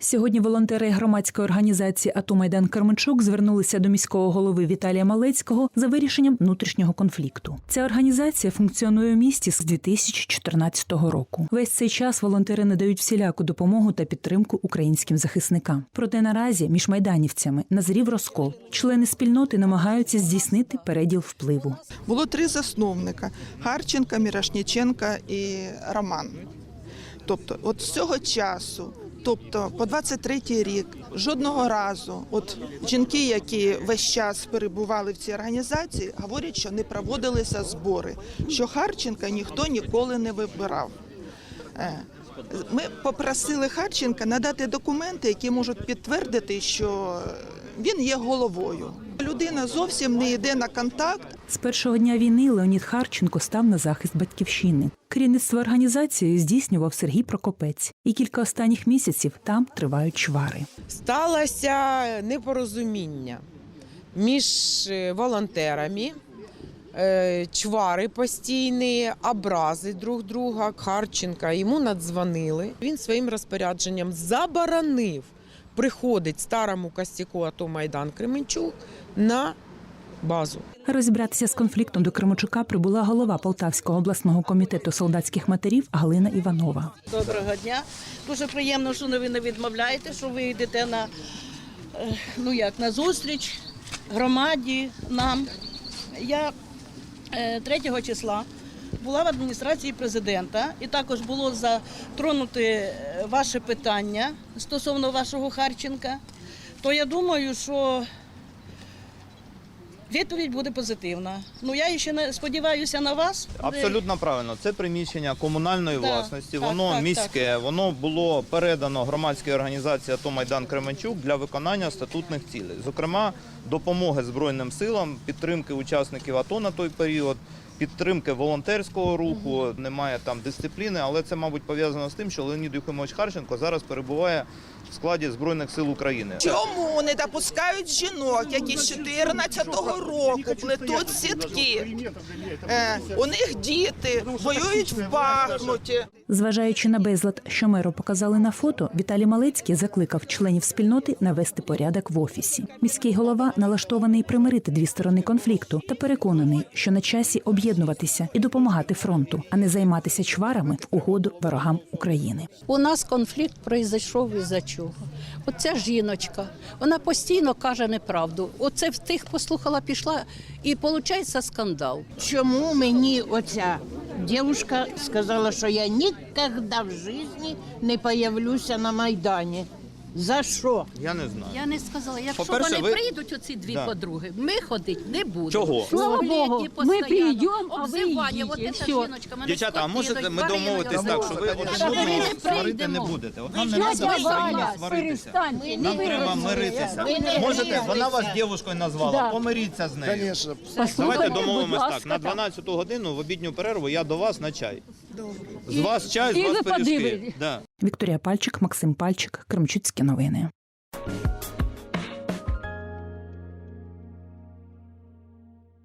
Сьогодні волонтери громадської організації АТО Майдан Карменчук звернулися до міського голови Віталія Малецького за вирішенням внутрішнього конфлікту. Ця організація функціонує у місті з 2014 року. Весь цей час волонтери надають всіляку допомогу та підтримку українським захисникам. Проте наразі між майданівцями назрів розкол. Члени спільноти намагаються здійснити переділ впливу. Було три засновника: Харченка, Мірошніченка і Роман. Тобто, от з цього часу, тобто по 23-й рік, жодного разу, от жінки, які весь час перебували в цій організації, говорять, що не проводилися збори, що Харченка ніхто ніколи не вибирав. Е, Ми попросили Харченка надати документи, які можуть підтвердити, що він є головою. Людина зовсім не йде на контакт, З першого дня війни Леонід Харченко став на захист батьківщини. Керівництво організації здійснював Сергій Прокопець, і кілька останніх місяців там тривають чвари. сталося непорозуміння між е, волонтерами, е, чвари постійні, образи друг друга. Харченка йому надзвонили. Він своїм розпорядженням заборонив приходить старому костяку АТО Майдан Кременчук на базу. Розібратися з конфліктом до Кримочука прибула голова Полтавського обласного комітету солдатських матерів Галина Іванова. Доброго дня. Дуже приємно, що ви не відмовляєте, що ви йдете на е, ну як на зустріч громаді нам. Я е, 3 числа була в адміністрації президента і також було затронуте е, ваше питання стосовно вашого Харченка. То я думаю, що відповідь буде позитивна. Ну я ще не сподіваюся на вас. Абсолютно правильно. Це приміщення комунальної Так, власності. так, воно так, міське, воно було передано громадській організації АТО Майдан Кременчук для виконання статутних цілей. Зокрема, допомоги Збройним силам, підтримки учасників АТО на той період. Підтримки волонтерського руху немає там дисципліни, але це, мабуть, пов'язано з тим, що Леонід Юхимович Харченко зараз перебуває в складі збройних сил України. Чому не допускають жінок, які з 14-го року плетуть сітки? Е, у них діти воюють в Бахмуті. Зважаючи на безлад, що меру показали на фото, Віталій Малецький закликав членів спільноти навести порядок в офісі. Міський голова налаштований примирити дві сторони конфлікту та переконаний, що на часі об'єднуватися і допомагати фронту, а не займатися чварами в угоду ворогам України. У нас конфлікт пройшов із-за чого. Оця жіночка, вона постійно каже неправду. Оце в тих послухала, пішла, і виходить скандал. Чому мені оця дівчинка сказала, що я ніколи в житті не появлюся на Майдані? За що? Я не знаю. Я не сказала, якщо По-перше, вони ви- прийдуть, оці дві Да. подруги, ми ходити не будемо. Чого? Слава Богу, ми прийдемо, а ви обзивання. йдіть, От і ця все. жіночка мене Дівчата, а можете ми тварина домовитись так, що ви один Та одного не сварити не прийдемо. будете? От нам не треба дядя постійно Валя, сваритися. перестаньте. Нам треба миритися. Можете, вона вас дівчиною назвала, помиріться з нею. Конечно. Давайте Послухайте, домовимось будь так. На 12 годину в обідню перерву я до вас на чай. З вас чай, І з вас пиріжки. Да. Вікторія Пальчик, Максим Пальчик, Кремчуцькі новини.